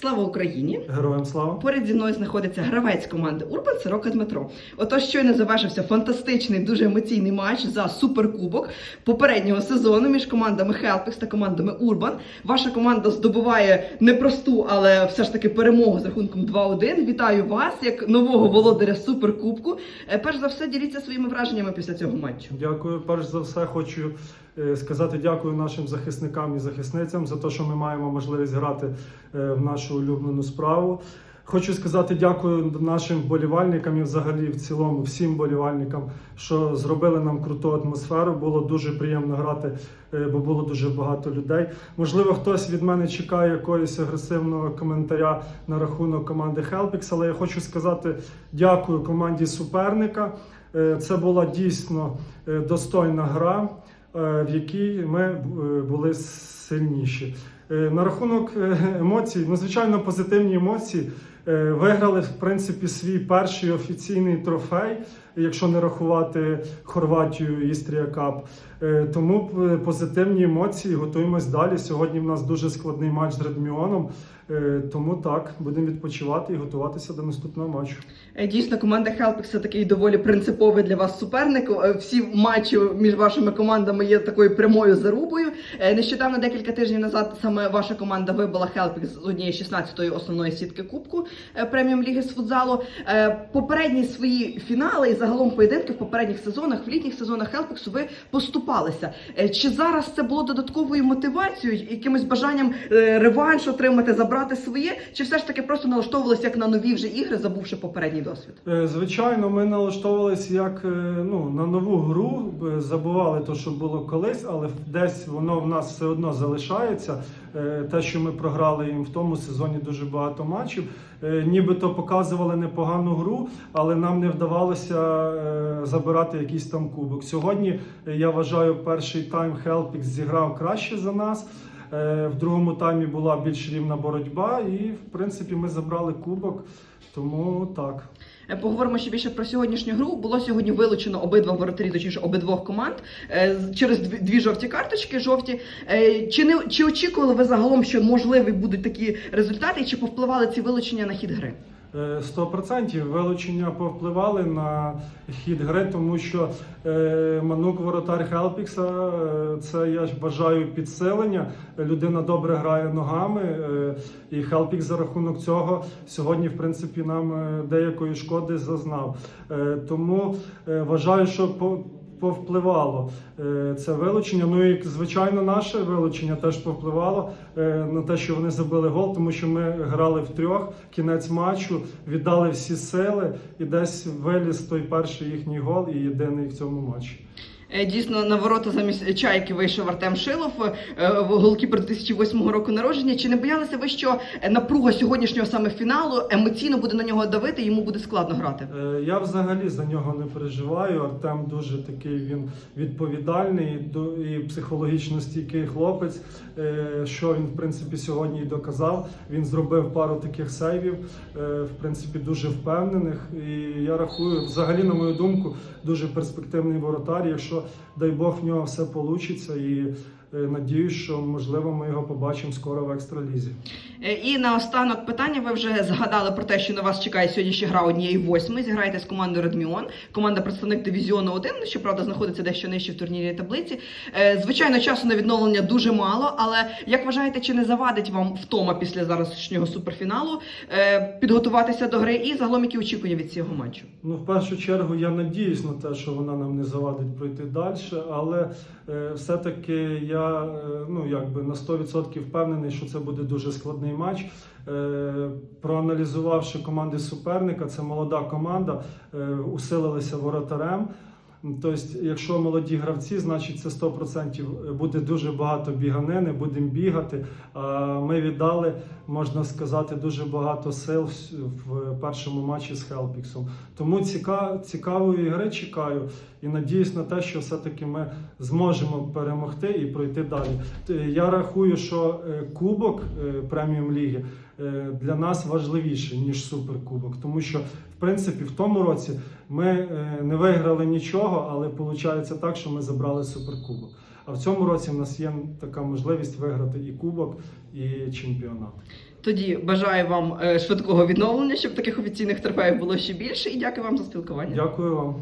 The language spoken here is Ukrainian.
Слава Україні! Героям слава! Поряд зі мною знаходиться гравець команди Урбан Сорока Дмитро. Отож, щойно завершився фантастичний, дуже емоційний матч за суперкубок попереднього сезону між командами Хелпікс та командами Урбан. Ваша команда здобуває непросту, але все ж таки перемогу з рахунком 2-1. Вітаю вас як нового володаря суперкубку. Е, Перш за все, діліться своїми враженнями після цього матчу. Дякую. Перш за все, хочу е, сказати дякую нашим захисникам і захисницям за те, що ми маємо можливість грати е, в нашу улюблену справу. Хочу сказати дякую нашим болівальникам і взагалі в цілому всім болівальникам, що зробили нам круту атмосферу. Було дуже приємно грати, е, бо було дуже багато людей. Можливо, хтось від мене чекає якогось агресивного коментаря на рахунок команди Helpix, але я хочу сказати дякую команді суперника. Е, Це була дійсно е, достойна гра, в якій ми були сильніші. Е, На рахунок е, емоцій, ну звичайно, позитивні емоції. Е, Виграли в принципі свій перший офіційний трофей, якщо не рахувати Хорватію Істрія Кап. Тому позитивні емоції, готуємось далі. Сьогодні в нас дуже складний матч з Редміоном. Тому так, будемо відпочивати і готуватися до наступного матчу. Дійсно, команда Хелпікс це такий доволі принциповий для вас суперник. Всі матчі між вашими командами є такою прямою зарубою. Е, Нещодавно, декілька тижнів назад, саме ваша команда вибила Хелпікс з однієї 16-ї основної сітки Кубку е, преміум ліги з футзалу. Е, Попередні свої фінали і загалом поєдинки в попередніх сезонах, в літніх сезонах Хелпіксу ви поступалися. Чи зараз це було додатковою мотивацією, якимось бажанням реванш отримати, забрати своє, чи все ж таки просто налаштовувалися як на нові вже ігри, забувши попередній досвід? Звичайно, ми налаштовувалися як ну, на нову гру, забували те, що було колись, але десь воно в нас все одно залишається. Е, Те, що ми програли їм в тому сезоні дуже багато матчів, е, нібито показували непогану гру, але нам не вдавалося е, забирати якийсь там кубок. Сьогодні я вважаю, перший тайм Хелпікс зіграв краще за нас. Е, В другому таймі була більш рівна боротьба, і в принципі ми забрали кубок. Тому так. Е, Поговоримо ще більше про сьогоднішню гру. Було сьогодні вилучено обидва воротарі, точніше обидвох команд е, через дві, жовті карточки. Жовті. Чи не чи очікували ви загалом, що можливі будуть такі результати, і чи повпливали ці вилучення на хід гри? Е, 100% вилучення повпливали на хід гри, тому що е, Манук воротар Хелпікса, е, це я ж бажаю підсилення. Людина добре грає ногами, е, і Хелпікс за рахунок цього сьогодні, в принципі, нам е, деякої шкоди зазнав. Е, тому е, вважаю, що по Повпливало е, це вилучення. Ну і звичайно, наше вилучення теж повпливало е, на те, що вони забили гол, тому що ми грали в трьох кінець матчу, віддали всі сили, і десь виліз той перший їхній гол і єдиний в цьому матчі. Е, Дійсно, на ворота замість чайки вийшов Артем Шилов, е, голкіпер 2008 року народження. Чи не боялися ви, що напруга сьогоднішнього саме фіналу емоційно буде на нього давити, йому буде складно грати? Е, Я взагалі за нього не переживаю. Артем дуже такий він відповідальний і психологічно стійкий хлопець. Що він в принципі сьогодні і доказав. Він зробив пару таких сейвів, в принципі, дуже впевнених. І я рахую, взагалі, на мою думку, дуже перспективний воротар. Якщо дай Бог в нього все вийде, і надіюсь, що можливо ми його побачимо скоро в екстралізі. Е, І наостанок питання. Ви вже згадали про те, що на вас чекає сьогодні ще гра однієї восьми. Зіграєте з командою Редміон. Команда представник дивізіону 1, щоправда, знаходиться дещо нижче в турнірній таблиці. Е, Звичайно, часу на відновлення дуже мало, але як вважаєте, чи не завадить вам втома після зарашнього суперфіналу е, підготуватися до гри і загалом які очікування від цього матчу? Ну, в першу чергу, я надіюсь на те, що вона нам не завадить пройти далі, але е, все-таки я е, ну, якби на 100% впевнений, що це буде дуже складний матч. Е, проаналізувавши команди суперника, це молода команда, е, усилилися воротарем. Тобто, якщо молоді гравці, значить це 100% буде дуже багато біганини, будемо бігати. Ми віддали, можна сказати, дуже багато сил в- першому матчі з Хелпіксом. Тому ціка, цікавої гри чекаю і надіюсь на те, що все-таки ми зможемо перемогти і пройти далі. Я рахую, що е, кубок е, преміум ліги е, для нас важливіший, ніж суперкубок, тому що в принципі в тому році ми е, не виграли нічого, але виходить так, що ми забрали суперкубок. А в цьому році в нас є така можливість виграти і кубок, і чемпіонат. Тоді бажаю вам е, швидкого відновлення, щоб таких офіційних трофеїв було ще більше, і дякую вам за спілкування. Дякую вам.